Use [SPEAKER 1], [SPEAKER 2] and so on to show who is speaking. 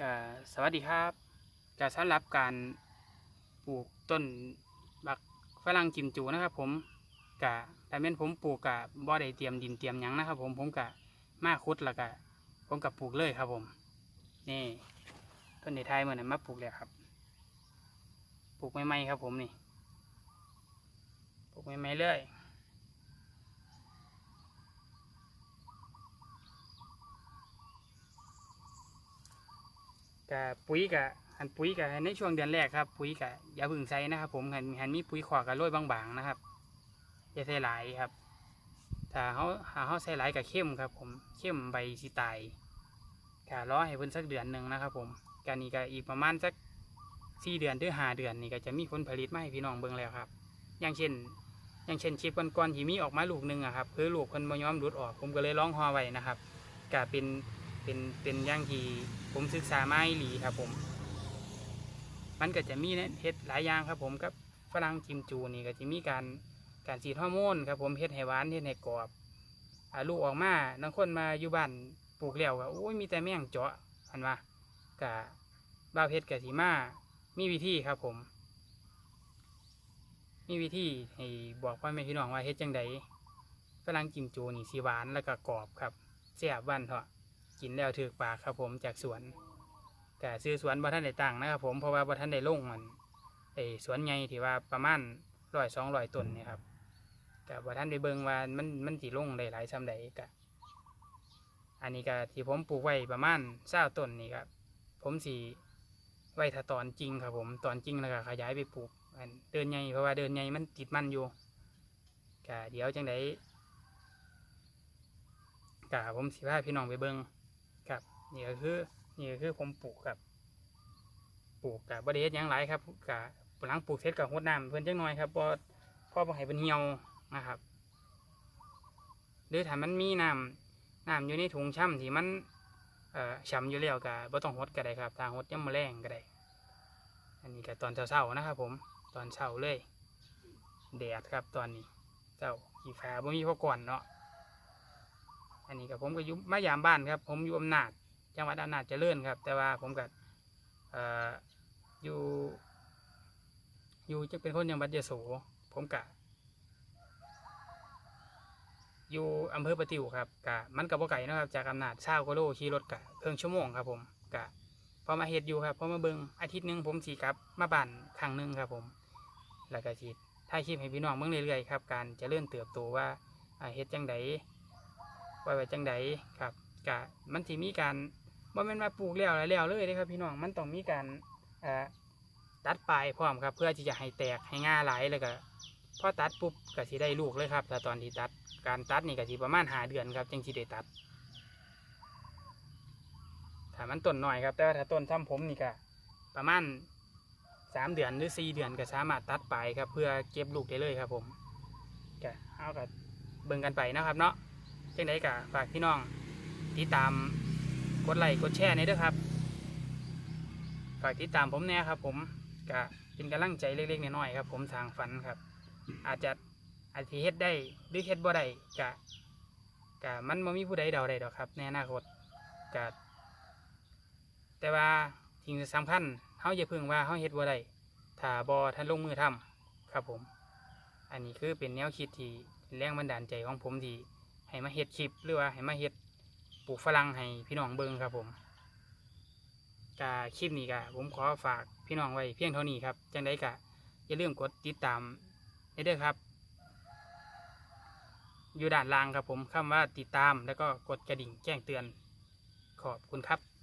[SPEAKER 1] จะสวัสดีครับจะสำหรับการปลูกต้นบักฝรั่งจิมจูนะครับ ผมกะแต่เป็นผมปลูกกะบ่ได้เตรียมดินเตรียมหยังนะครับ ผมผมกะมาคุดแล้วกะผมกับปลูกเลยครับ ผม นี่ต้นในไทยเหมือนมาปลูกแล้วครับ ปลูกใหม่ครับ ผมนี่ปลูกใหม่เลย กับปุ๋ยกับหันปุ๋ยกับในช่วงเดือนแรกครับ ปุ๋ยกับอย่าพึ่งใส่นะครับ ผมหันหันมีปุ๋ยขวากับโรยบางๆนะครับอย่าใส่หลายครับถ้าเขาหาเขาใส่หลายกับเข้มครับ ผมเข้มใบสีตายกะรอให้เพิ่นสักเดือนหนึ่งนะครับ ผมการนี้ก็อีกประมาณสักสี่เดือนหรือห้าเดือนนี่ก็จะมีผลผลิตมาให้พี่น้องเบิ่งแล้วครับ อย่างเช่น อย่างเช่นชิปก้อนๆที่มีออกมาลูกหนึ่งอะครับคือลูกเพิ่นบ่ยอมรุดออก ผมก็เลยร้องฮอไว้นะครับก็เป็น เป็นเป็นอย่างที่ผมศึกษามาอีหลีครับผม มันก็จะมีเนี่ยเฮ็ดหลายอย่างครับผมกับฝรั่งจิมจูนี่ก็จะมีการการฉีดฮอร์โมนครับผมเฮ็ดให้หวานเฮ็ดให้กรอบอาลูกออกมาบางคนมาอยู่บ้านปลูกแล้วก็โอ้ยมีแต่แมงเจาะอันว่ากะบ้าเพชรกะสีมามีวิธีครับผม มีวิธีให้บอกพ่อแม่พี่น้องว่าเฮ็ดจังใดฝรั่งจิมจูนี่สีหวานแล้วก็กรอบครับแซ่บวันเถาะ กินแล้วถือปากครับผมจากสวนแต่ซื้อสวนบ่ท่านได้ตั้งนะครับผมเพราะว่าบ่ท่านได้ลงมันไอ้สวนใหญ่ที่ว่าประมาณร้อยสองร้อยต้นเนี่ยครับแต่บ่ท่านได้เบิ่งว่ามันมันสิลงได้หลายซ้ำใดกะอันนี้ก็ที่ผมปลูกไว้ประมาณเศร้าต้นนี่ครับผมสีไว้ถ้าตอนจริงครับผมตอนจริงแล้วก็ขยายไปปลูกเดินใหญ่เพราะว่าเดินใหญ่มันติดมันอยู่กะเดี๋ยวจังไดกะผมสิพาพี่น้องไปเบิ่ง นี่ก็คือนี่ก็คือผมปลูกครับปลูกกับบริเวณยังหลายครับกะหลังปลูกเสร็จกับหดน้ำเพิ่นจังหน่อยครับพอพอบ่ให้เพิ่นเหี่ยวนะครับหรือถ้ามันมีน้ำน้ำอยู่ในถุงช่ำที่มันเอ่อฉ่ำอยู่แล้วกะบ่ต้องหดก็ได้ครับถ้าหดยังมะแรงก็ได้ อันนี้ก็ตอนเช้าๆนะครับผมตอนเช้าเลยแดดครับตอนนี้เจ้าขี้ฟ้าบ่มีพอก่อนเนาะอันนี้กับผมก็ยู่มายามบ้านครับ ผมอยู่อำนาจ จังหวัดอำนาจเจริญครับ แต่ว่าผมก็เอ่อยู่ อยู่จะเป็นคนจังหวัดยโสผมกะอยู่อำเภอประติวครับกะมันกับบ่ไก่นะครับ จากอำนาจเช้าก็โลขี่รถกะเครื่องชั่วโมงครับผมกะพอมาเฮ็ดอยู่ครับพอมาเบิงอาทิตย์หนึงผมสีกลับ มาบ้านครั้งหนึ่งครับ ผม แล้วก็สิถ่ายคลิปให้พี่น้องเบิ่งเรื่อยๆครับ การจะเจริญเติบโตว่าอ่าเฮ็ดจังไดไว้ไว้จังใดครับกะมันสิมีการ บ่แม่นว่าปลูกแล้วแล้วแล้วเลยเด้ครับ พี่น้องมันต้องมีการตัดปลายพร้อมครับ เพื่อที่จะให้แตกให้ง่าไหลายแล้วก็พอตัดปุ๊บก็สิได้ลูกเลยครับแต่ตอนที่ตัดการตัดนี่ก็สิประมาณหาเดือนครับจึงสิได้ตัดถ้ามันต้นหน่อยครับ แต่ว่าถ้าต้นซ้ำผมนี่ก็ประมาณสามเดือนหรือสี่เดือนก็สามารถตัดปลายครับ เพื่อเก็บลูกได้เลยครับ ผมก็เอากับเบิ่งกันไปนะครับ เนาะจังไดกะฝากพี่น้องติดตาม กดไลค์กดแชร์ในอยเด้อครับ ฝากติดตามผมแน่ครับ ผมกะเป็นกำลังใจเล็กๆน้อยๆครับ ผมทางฝันครับ อาจจะอาจจะเฮ็ดได้หรือเฮ็ดบ่ได้กะกะมันบ่มีผู้ใดเดาได้ดอกครับ ในอนาคตกะแต่ว่าสิ่งที่สำคัญเฮาอย่าพิ่งว่าเฮาเฮ็ดบ่ได้ถ้าบ่ทันลงมือทำครับผม อันนี้คือเป็นแนวคิดที่แรงบันดาลใจของผมที่ให้มาเฮ็ดคลิปหรือว่าให้มาเฮ็ด ปลูกฝรั่งให้พี่น้องเบิ่งครับผมกาคลิปนี้กะผมขอฝากพี่น้องไว้เพียงเท่านี้ครับ จังได้กะอย่าลืมกดติดตามได้ด้วยครับ อยู่ด้านล่างครับผมคำว่าติดตามแล้วก็กดกระดิ่งแจ้งเตือน ขอบคุณครับ